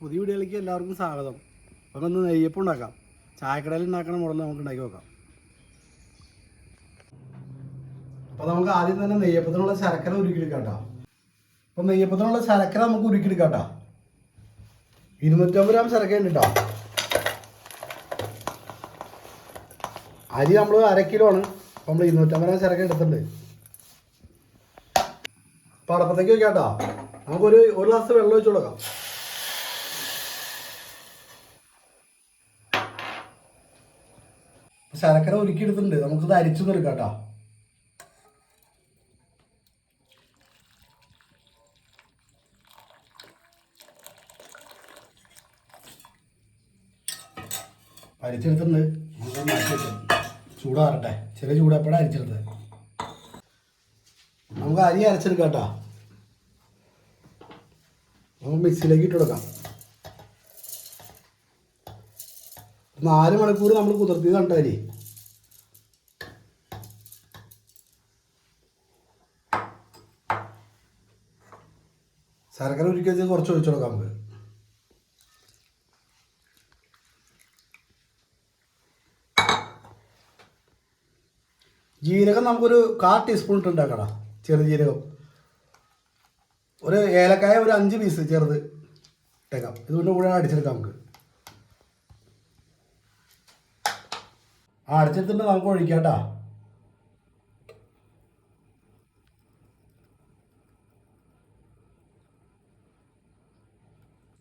പുതിയ വീടുകളിലേക്ക് എല്ലാവർക്കും സ്വാഗതം. അപ്പം ഒന്ന് നെയ്യപ്പം ഉണ്ടാക്കാം. ചായക്കടയിൽ ഉണ്ടാക്കണ മുടന്ന് നമുക്ക് ഉണ്ടാക്കി നോക്കാം. അപ്പോൾ നമുക്ക് ആദ്യം തന്നെ നെയ്യപ്പത്തിനുള്ള ശർക്കര ഉരുക്കിയെടുക്കാം കേട്ടോ അപ്പം നെയ്യപ്പത്തിനുള്ള ശർക്കര നമുക്ക് ഉരുക്കിയെടുക്കാം കേട്ടോ ഇരുന്നൂറ്റമ്പത് ഗ്രാം ശർക്കര ഉണ്ട് അരി നമ്മൾ അര കിലോ ആണ്. നമ്മൾ ഇരുന്നൂറ്റമ്പത് ഗ്രാം ശർക്കര എടുത്തിട്ടുണ്ട്. അപ്പം അടപ്പത്തേക്ക് വെക്കാം കേട്ടോ നമുക്കൊരു ഒരു ഗ്ലാസ് വെള്ളം ഒഴിച്ചു കൊടുക്കാം. ശർക്കര ഒരുക്കി എടുത്തിട്ടുണ്ട് നമുക്കിത് അരിച്ചു കേട്ടോ അരിച്ചെടുത്തിട്ടുണ്ട്. ചൂടാറട്ടെ. ചെറിയ ചൂടപ്പോഴാണ് അരിച്ചെടുത്തത്. നമുക്ക് അരി അരച്ചെടുക്കാം കേട്ടോ നമുക്ക് മിക്സിയിലേക്ക് ഇട്ട് കൊടുക്കാം. നാല് മണിക്കൂർ നമ്മൾ കുതിർത്തി കണ്ടാലേ. ശർക്കര ഉരുക്കി കുറച്ച് ഒഴിച്ചു കൊടുക്കാം നമുക്ക്. ജീരകം നമുക്കൊരു കാ ടീസ്പൂൺ ഇട്ട് ഉണ്ടാക്കണം ചെറു ജീരകം. ഒരു ഏലക്കായ ഒരു അഞ്ച് പീസ് ചെറുത് ഇട്ടേക്കാം. ഇതുകൊണ്ട് കൂടെ അടിച്ചെടുക്കാം നമുക്ക്. ആ അടിച്ചെടുത്തിട്ട് നമുക്ക് ഒഴിക്കാട്ടാ.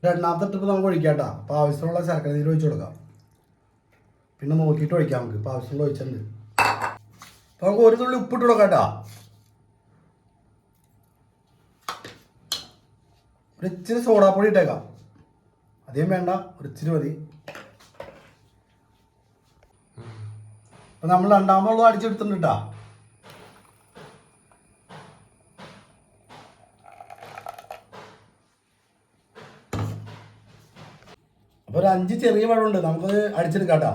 കേട്ടാ രണ്ടാമത്തെ ട്രിപ്പ് നമുക്ക് ഒഴിക്കാട്ടാ. അപ്പൊ ആവശ്യമുള്ള ശർക്കര നീര് ഒഴിച്ചു കൊടുക്കാം. പിന്നെ നോക്കിയിട്ട് ഒഴിക്കാം നമുക്ക്. ഇപ്പോൾ ആവശ്യമുള്ള ഒഴിച്ചിട്ടുണ്ട്. അപ്പോൾ നമുക്ക് ഒരു തുള്ളി ഉപ്പിട്ട് കൊടുക്കാട്ടാ. ഒരിച്ചിരി സോഡാപ്പൊടി ഇട്ടേക്കാം. അധികം വേണ്ട. ഒരു ഇച്ചിരി മതി. അപ്പൊ നമ്മൾ രണ്ടാമതുള്ള അടിച്ചെടുത്തിട്ടുണ്ട്? കേട്ടാ അപ്പൊ ഒരു അഞ്ച് ചെറിയ പഴമുണ്ട് നമുക്കത് അടിച്ചെടുക്കാം കേട്ടോ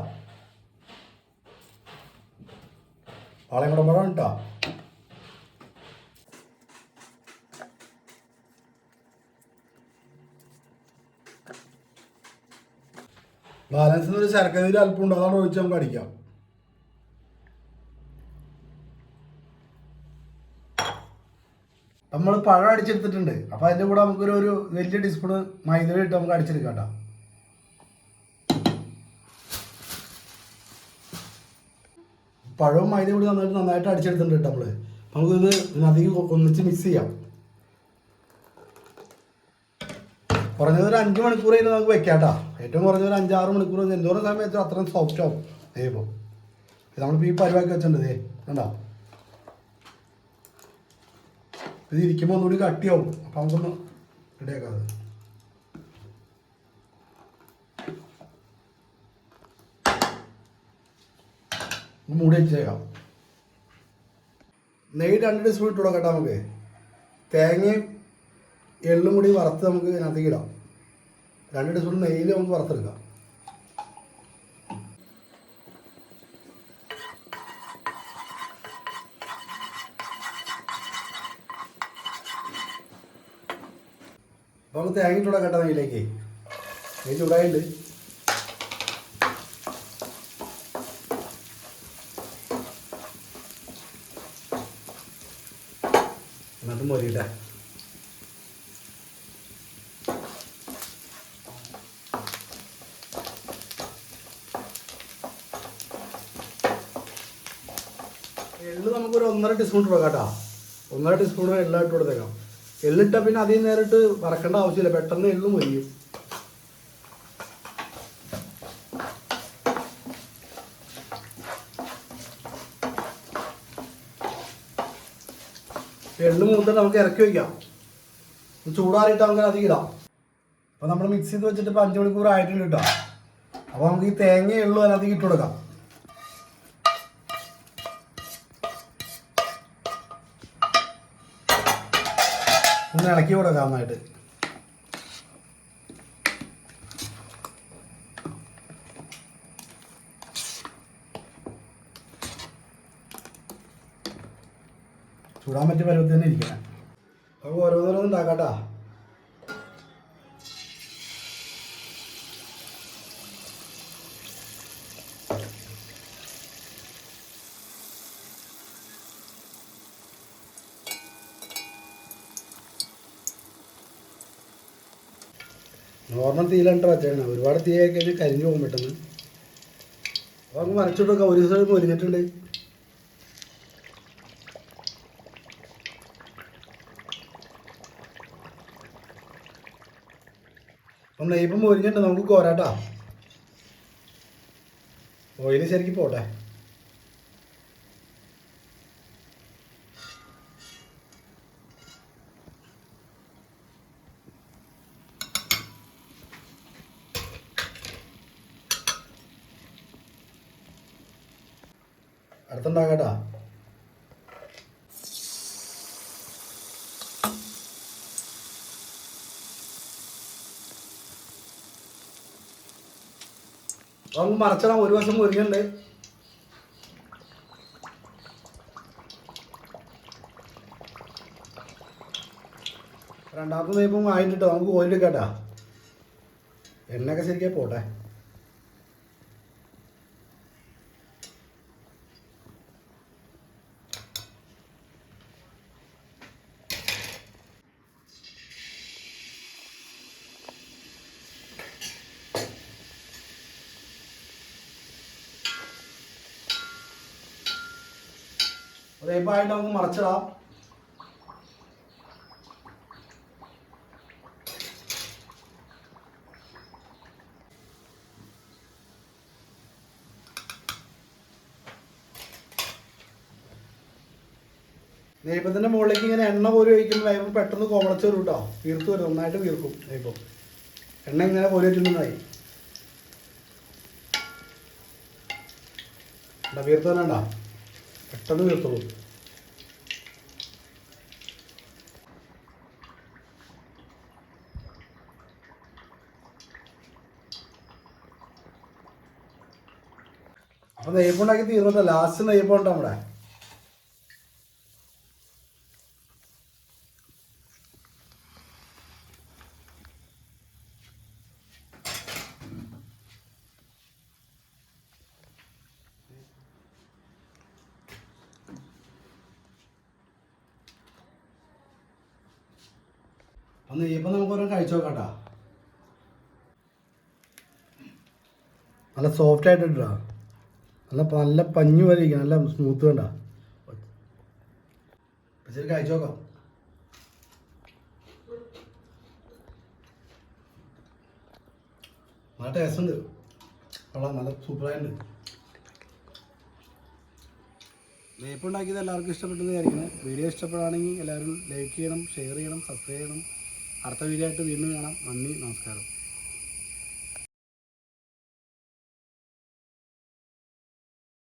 പാളയംകുടം പഴം കേട്ടോ. ബാലൻസിന് ഒരു ശർക്കര അല്പം ഉണ്ട്? അതാണ് ഒഴിച്ച് നമുക്ക് അടിക്കാം. നമ്മൾ പഴം അടിച്ചെടുത്തിട്ടുണ്ട്. അപ്പോൾ അതിന്റെ കൂടെ നമുക്കൊരു ഒരു വലിയ ടീസ്പൂൺ മൈദ ഇട്ട് നമുക്ക് അടിച്ചെടുക്കാം കേട്ടോ പഴവും മൈദ കൂടി നന്നായിട്ട് നന്നായിട്ട് അടിച്ചെടുത്തിട്ടുണ്ട് കേട്ടോ നമ്മൾ നമുക്കിത് ഇതിനധികം ഒന്നിച്ച് മിക്സ് ചെയ്യാം. കുറഞ്ഞത് ഒരു അഞ്ച് മണിക്കൂർ കഴിഞ്ഞാൽ നമുക്ക് വെക്കാം കേട്ടോ. ഏറ്റവും കുറഞ്ഞ ഒരു അഞ്ചാറ് മണിക്കൂർ എന്തോരം സമയത്ത് അത്രയും സോഫ്റ്റ് ആവും. ദൈവം നമ്മളിപ്പോൾ ഈ പരിവാക്കി വെച്ചിട്ടുണ്ട് ഇതേ കണ്ടോ? ഇത് ഇരിക്കുമ്പോൾ ഒന്നുകൂടി കട്ടിയാവും. അപ്പം നമുക്കൊന്ന് റെഡിയാക്കാം അത്. ഒന്ന് മൂടി വെച്ചേക്കാം. നെയ്യ് രണ്ട് ടീസ്പൂൺ ഇട്ട് കൊടുക്കട്ടെ നമുക്ക്. തേങ്ങയും എള്ളും കൂടി വറുത്ത് നമുക്ക് ഇതിനകത്തേക്ക് ഇടാം. രണ്ട് ടീസ്പൂൺ നെയ്യിൽ നമുക്ക് വറുത്തെടുക്കാം. അപ്പോൾ നമുക്ക് തേങ്ങ കേട്ടോ നെയ്യിലേക്ക് നെയ്യ് ചൂടായിട്ടുണ്ട്. എന്നിട്ട് മൊരിയിട്ടെ എള്ള് നമുക്കൊരു ഒന്നര ടീസ്പൂൺ ഇട്ട് കേട്ടോ. ഒന്നര ടീസ്പൂൺ എള്ളായിട്ട് കൊടുത്തേക്കാം. എള്ളിട്ടാൽ പിന്നെ അധികം നേരിട്ട് വറക്കേണ്ട ആവശ്യമില്ല. പെട്ടെന്ന് എള്ളു മൊരിയും എള്ളു മൂന്നിട്ട് നമുക്ക് ഇറക്കി വയ്ക്കാം ചൂടാറിയിട്ട് നമുക്ക് അധികം ഇടാം. അപ്പോൾ നമ്മൾ മിക്സ് ചെയ്ത് വെച്ചിട്ട് ഇപ്പോൾ അഞ്ച് മണിക്കൂർ ആയിട്ടുണ്ട് കേട്ടോ. അപ്പോൾ നമുക്ക് ഈ തേങ്ങ എള്ളു അതിനകത്ത് ഇട്ട് കൊടുക്കാം. ഒന്ന് ഇളക്കി കൊടുക്കാം നന്നായിട്ട്. ചൂടാൻ പറ്റിയ പരുവത്തിൽ തന്നെ ഇരിക്കണം. അപ്പോൾ ഓരോന്നോരോന്നും ഉണ്ടാക്കാട്ടാ നോർമൽ തീയിലാണ് വെച്ചേക്കണം. ഒരുപാട് തീ ആയി കഴിഞ്ഞാൽ കരിഞ്ഞു പോകും പെട്ടെന്ന്. അപ്പോൾ നമുക്ക് വരച്ചിട്ടൊക്കെ ഒരു ദിവസം പൊരിഞ്ഞിട്ടുണ്ട് അപ്പം നെയ്പ്പം പൊരിഞ്ഞിട്ടുണ്ട് നമുക്ക് കോരാട്ടാ. ഓയിൽ ശരിക്കും പോട്ടെ. അടുത്തുണ്ടാകട്ടാ നമുക്ക് മറച്ചിടാം ഒരു വശം മുരിഞ്ഞുണ്ട് രണ്ടാമത്തെ നെയ്പ്പം ആയിട്ടോ നമുക്ക് ഓയിലെടുക്കാട്ടാ എണ്ണയൊക്കെ ശരിക്കും പോട്ടെ. നെയ്പ്പായിട്ട് നമുക്ക് മറച്ചിടാം. നെയ്പ്പത്തിന്റെ മുകളിലേക്ക് ഇങ്ങനെ എണ്ണ കോരി ഒഴിക്കുമ്പോൾ നെയ്പ്പം പെട്ടെന്ന് കോമളച്ച് വരും കേട്ടോ. വീർത്ത് വരും നന്നായിട്ട് വീർക്കും. നെയ്പ്പം എണ്ണ ഇങ്ങനെ കോരി വെച്ചിട്ടുണ്ടായി വീർത്ത് തന്നെ ഉണ്ടോ പെട്ടെന്ന് തീർത്തുള്ളൂ അപ്പൊ നെയ്പ്പുണ്ടാക്കി തീർന്നില്ല ലാസ്റ്റ് നെയ്പ്പുണ്ട് നമ്മുടെ. അപ്പൊ ഇപ്പം നമുക്ക് ഓരോ കഴിച്ചു നോക്കാട്ടാ. നല്ല സോഫ്റ്റ് ആയിട്ട് ഇട്ടാ നല്ല നല്ല പഞ്ഞു പോലെ ഇരിക്കണം നല്ല സ്മൂത്ത് വേണ്ട ശരി കഴിച്ചു നോക്കാം. നല്ല ടേസ്റ്റ് ഉണ്ട്. നല്ല സൂപ്പറായിട്ടുണ്ട് വേപ്പ് ഉണ്ടാക്കിയത് എല്ലാവർക്കും ഇഷ്ടപ്പെട്ടെന്ന് വിചാരിക്കുന്നത് വീഡിയോ ഇഷ്ടപ്പെടുകയാണെങ്കിൽ എല്ലാവരും ലൈക്ക് ചെയ്യണം ഷെയർ ചെയ്യണം സബ്സ്ക്രൈബ് ചെയ്യണം. അടുത്ത വീഡിയോ ആയിട്ട് വീണ്ടും കാണാം. നന്ദി നമസ്കാരം.